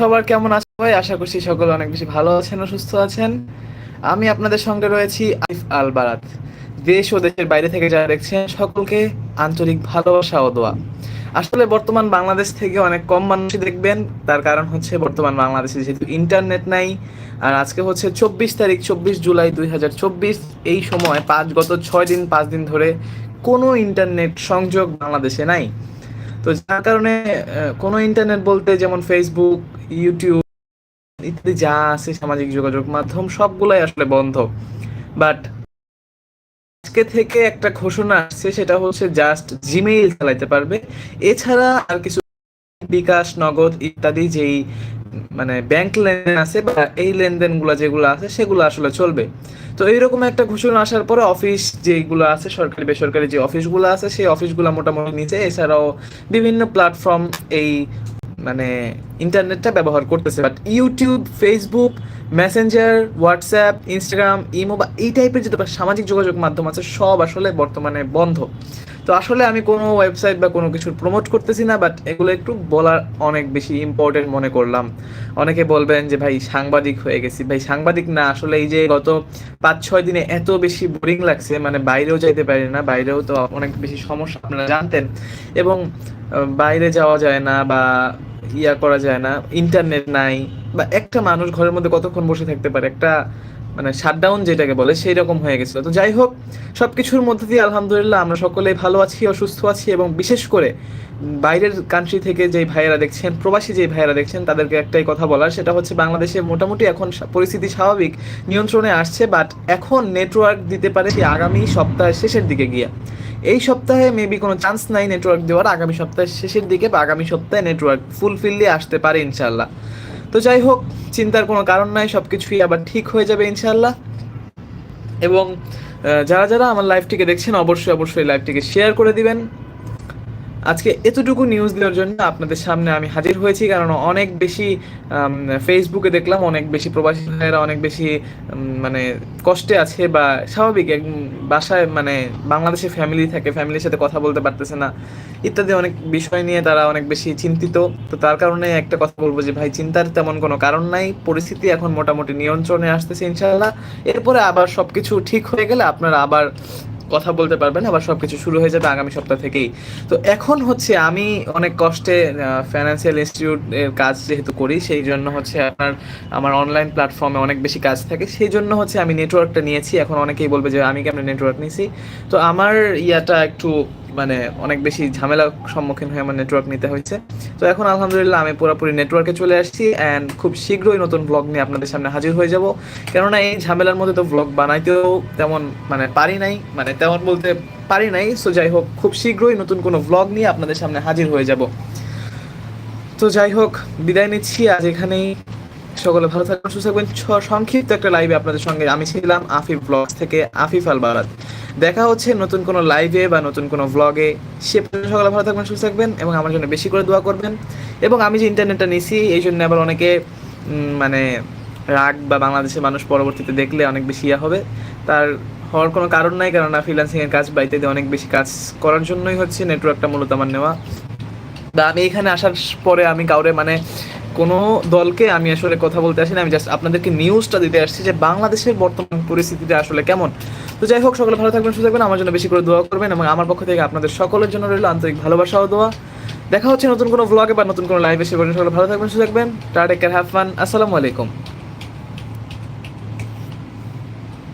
সবার কেমন আছে ভাই আশা করছি সকলে অনেক বেশি ভালো আছেন ও সুস্থ আছেন। আমি আপনাদের সঙ্গে রয়েছি আরিফ আল বারাত দেশ ও দেশের বাইরে থেকে যারা দেখছেন, সকলকে আন্তরিক ভালোবাসা ও দোয়া। আসলে বর্তমান বাংলাদেশ থেকে অনেক কম মানুষই দেখবেন। তার কারণ হচ্ছে বর্তমান বাংলাদেশে যেহেতু ইন্টারনেট নাই, আর আজকে হচ্ছে চব্বিশ তারিখ, চব্বিশ জুলাই দুই হাজার চব্বিশ। এই সময় পাঁচ, গত ছয় দিন, পাঁচ দিন ধরে কোনো ইন্টারনেট সংযোগ বাংলাদেশে নাই। তো যার কারণে কোনো ইন্টারনেট বলতে যেমন ফেসবুক ইউটিউব ইত্যাদি যা আছে সামাজিক যোগাযোগ মাধ্যম, সবগুলাই আসলে বন্ধ। বাট আজকে থেকে একটা ঘোষণা আসছে, সেটা হচ্ছে জাস্ট জিমেইল চালাইতে পারবে। এছাড়া আর কিছু বিকাশ, নগদ ইত্যাদি যেই মানে ব্যাংক লেনদেন আছে বা এই লেনদেনগুলো যেগুলো আছে, সেগুলো আসলে চলবে। তো এইরকম একটা ঘোষণা আসার পরে অফিস যেগুলো আছে, সরকারি, বেসরকারি যে অফিসগুলো আছে, সেই অফিসগুলো মোটামুটি নিচে। এছাড়াও বিভিন্ন প্ল্যাটফর্ম এই মানে ইন্টারনেটটা ব্যবহার করতেছে but YouTube Facebook Messenger WhatsApp Instagram imo বা এই টাইপের যে সামাজিক যোগাযোগ মাধ্যম আছে, সব আসলে বর্তমানে বন্ধ। তো আসলে আমি কোনো ওয়েবসাইট বা কোনো কিছুর প্রমোট করতেছি না বাট এগুলো একটু বলার অনেক বেশি ইম্পর্টেন্ট মনে করলাম। অনেকে বলবেন যে, ভাই, সাংবাদিক হয়ে গেছি। ভাই, সাংবাদিক না, আসলে এই যে গত পাঁচ ছয় দিনে এত বেশি বোরিং লাগছে মানে বাইরেও যাইতে পারি না, বাইরেও তো অনেক বেশি সমস্যা, আপনারা জানতেন। এবং বাইরে যাওয়া যায় না বা ইয়া করা যায় না ইন্টারনেট নাই, বা একটা মানুষ ঘরের মধ্যে কতক্ষণ বসে থাকতে পারে, একটা মানে শাটডাউন যেটাকে বলে সেই রকম হয়ে গেছিল। তো যাই হোক সব কিছুর মধ্যে দিয়ে আলহামদুলিল্লাহ আমরা সকলেই ভালো আছি, অসুস্থ আছি এবং বিশেষ করে বাইরের কান্ট্রি থেকে যেই ভাইয়েরা দেখছেন, প্রবাসী যেই ভাইয়েরা দেখছেন, তাদেরকে একটাই কথা বলার, সেটা হচ্ছে বাংলাদেশে মোটামুটি এখন পরিস্থিতি স্বাভাবিক, নিয়ন্ত্রণে আসছে বাট এখন নেটওয়ার্ক দিতে পারে আগামী সপ্তাহের শেষের দিকে গিয়ে। এই সপ্তাহে মেবি কোনো চান্স নাই নেটওয়ার্ক দেওয়ার, আগামী সপ্তাহের শেষের দিকে বা আগামী সপ্তাহে নেটওয়ার্ক ফুলফিললি আসতে পারে ইনশাল্লাহ তো যাই হোক, চিন্তার কোনো কারণ নাই সব কিছুই আবার ঠিক হয়ে যাবে ইনশাল্লাহ এবং যারা যারা আমার লাইফটিকে দেখছেন, অবশ্যই অবশ্যই লাইফটিকে শেয়ার করে দিবেন। আজকে এতটুকু নিউজ দেওয়ার জন্য আপনাদের সামনে আমি হাজির হয়েছি, কারণ অনেক বেশি ফেসবুকে দেখলাম অনেক বেশি প্রবাসী ভাইয়েরা অনেক বেশি মানে কষ্টে আছে বা স্বাভাবিক, এক বাসায় মানে বাংলাদেশে ফ্যামিলি থাকে ফ্যামিলির সাথে কথা বলতে পারতেছে না, ইত্যাদি অনেক বিষয় নিয়ে তারা অনেক বেশি চিন্তিত। তো তার কারণে একটা কথা বলব যে, ভাই, চিন্তার তেমন কোনো কারণ নাই, পরিস্থিতি এখন মোটামুটি নিয়ন্ত্রণে আসতেছে ইনশাল্লাহ এরপরে আবার সবকিছু ঠিক হয়ে গেলে আপনারা আবার কথা বলতে পারবেন, আবার সবকিছু শুরু হয়ে যাবে আগামী সপ্তাহ থেকেই। তো এখন হচ্ছে আমি অনেক কষ্টে ফাইন্যান্সিয়াল ইনস্টিটিউট এর কাজ যেহেতু করি, সেই জন্য হচ্ছে আপনার, আমার অনলাইন প্ল্যাটফর্মে অনেক বেশি কাজ থাকে। সেই জন্য হচ্ছে আমি নেটওয়ার্কটা নিয়েছি। এখন অনেকেই বলবে যে আমি কেমন নেটওয়ার্ক নিয়েছি তো আমার ইয়াটা একটু মানে অনেক বেশি ঝামেলার সম্মুখীন হয়ে আমার নেটওয়ার্ক নিতে হয়েছে। তো এখন আলহামদুলিল্লাহ আমি পুরোপুরি নেটওয়ার্কে চলে আসছি অ্যান্ড খুব শীঘ্রই নতুন ব্লগ নিয়ে আপনাদের সামনে হাজির হয়ে যাব। কেননা এই ঝামেলার মধ্যে তো ব্লগ বানাইতেও তেমন মানে পারি নাই মানে তেমন বলতে পারি নাই। সো যাই হোক, খুব শীঘ্রই নতুন কোনো ব্লগ নিয়ে আপনাদের সামনে হাজির হয়ে যাব। তো যাই হোক, বিদায় নিচ্ছি। আজ এখানেই। সকলে ভালো থাকবেন, সুস্থ থাকবেন। সংক্ষিপ্ত একটা লাইভে আপনাদের সঙ্গে আমি ছিলাম, আফিফ ব্লগ থেকে আফিফ আল বারাত দেখা হচ্ছে নতুন কোনো লাইভে বা নতুন কোনো ব্লগে সে সকলে ভালো থাকবেন, সুস্থ থাকবেন এবং আমার জন্য বেশি করে দোয়া করবেন। এবং আমি যে ইন্টারনেটটা নিছি, এই জন্য আবার অনেকে মানে রাগ বা বাংলাদেশের মানুষ পরবর্তীতে দেখলে অনেক বেশি ইয়া হবে। তার হওয়ার কোনো কারণ নাই কেননা ফ্রিল্যান্সিং এর কাজ বাড়িতে অনেক বেশি কাজ করার জন্যই হচ্ছে নেটওয়ার্কটা মূলত আমার নেওয়া। বা আমি এখানে আসার পরে আমি কাউরে মানে কোনো দলকে আমি আসলে কথা বলতে আসি না, আমি জাস্ট আপনাদেরকে নিউজটা দিতে আসছি যে বাংলাদেশের বর্তমান পরিস্থিতিটা আসলে কেমন। তো যাই হোক, সকলে ভালো থাকবেন, সুস্থ থাকবেন, আমার জন্য বেশি করে দোয়া করবেন এবং আমার পক্ষ থেকে আপনাদের সকলের জন্য রইল আন্তরিক ভালোবাসা ও দোয়া। দেখা হচ্ছে নতুন কোনো ব্লগে বা নতুন কোনো লাইভে সে সকলে ভালো থাকবেন, সুস্থ থাকবেন টাটা কেয়ার হ্যাভ ফান আসসালামু আলাইকুম।